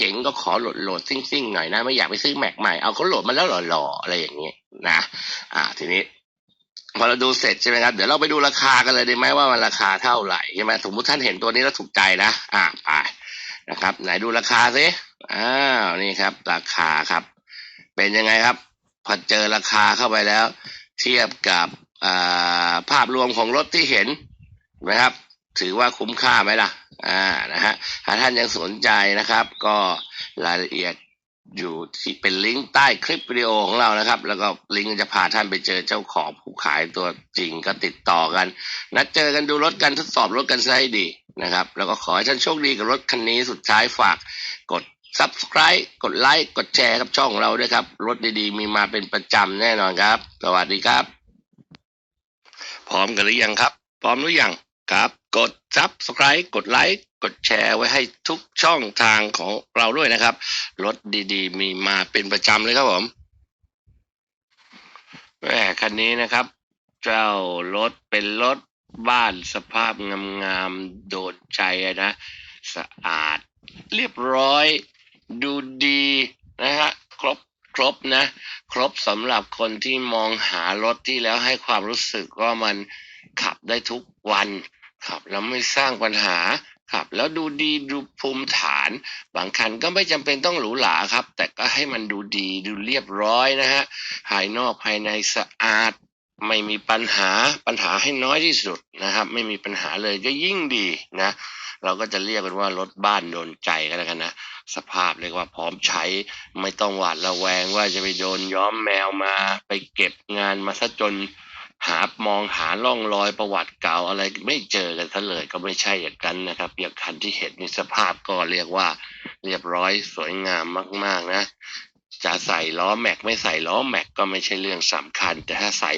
เจ๋งก็ขอโหลดโหลดซิ่งๆหน่อยนะ ไม่อยากไปซื้อแม็กใหม่เอาเขาโหลดมาแล้วหล่อๆอะไรอย่างนี้นะ อ่า ทีนี้พอเราดูเสร็จใช่ไหมครับเดี๋ยวเราไปดูราคากันเลยได้ไหมว่ามันราคาเท่าไหร่ใช่ไหมสมมติท่านเห็นตัวนี้แล้วถูกใจนะอ่าไปนะครับ ไหนดูราคาสิอ้าวนี่ครับ ราคาครับ เป็นยังไงครับ พอเจอราคาเข้าไปแล้ว เทียบกับอ่าภาพรวมของรถที่เห็นนะครับ ถือว่าคุ้มค่าไหมล่ะ อ่านะฮะถ้าท่านยังสนใจนะครับ ก็รายละเอียดอยู่ที่เป็นลิงก์ใต้คลิปวิดีโอของเรานะครับ แล้วก็ลิงก์จะพาท่านไปเจอเจ้าของผู้ขายตัวจริงก็ติดต่อกัน นัดเจอกันดูรถกันทดสอบรถกันซะให้ดีนะครับ แล้วก็ขอให้ท่านโชคดีกับรถคันนี้สุดท้ายฝากกด subscribe กดไลค์กดแชร์กับช่องเราด้วยครับ รถดีๆ มีมาเป็นประจำแน่นอนครับ สวัสดีครับ พร้อมกันหรือยังครับ พร้อมหรือยังครับ กด subscribe กดไลค์กดแชร์ไว้ให้ทุกช่องทางของเราด้วยนะครับ รถดีๆ มีมาเป็นประจำเลยครับผมแหมคันนี้นะครับ เจ้ารถเป็นรถบ้านสภาพงามๆ โดนใจนะ สะอาด เรียบร้อย ดูดีนะฮะครบครบนะ ครบสำหรับคนที่มองหารถที่แล้วให้ความรู้สึกว่ามันขับได้ทุกวัน ขับแล้วไม่สร้างปัญหาขับแล้วดูดีดูภูมิฐาน บางคันก็ไม่จำเป็นต้องหรูหราครับ แต่ก็ให้มันดูดีดูเรียบร้อยนะฮะภายนอกภายในสะอาดไม่มีปัญหาปัญหาให้น้อยที่สุดนะครับ ไม่มีปัญหาเลยก็ยิ่งดีนะ เราก็จะเรียกกันว่ารถบ้านโดนใจกันแล้วกันนะ สภาพเรียกว่าพร้อมใช้ไม่ต้องหวาดระแวงว่าจะไปโดนย้อมแมวมา ไปเก็บงานมาซะจนา มองหาร่องรอยประวัติเก่าอะไรไม่เจอกันซะเลยก็ไม่ใช่อย่างนั้นนะครับ อย่างคันที่เห็นนี่สภาพก็เรียกว่า เรียบร้อยสวยงามมาก ๆ นะ จะใส่ล้อแม็กไม่ใส่ล้อแม็กก็ไม่ใช่เรื่องสำคัญ แต่ถ้าใส่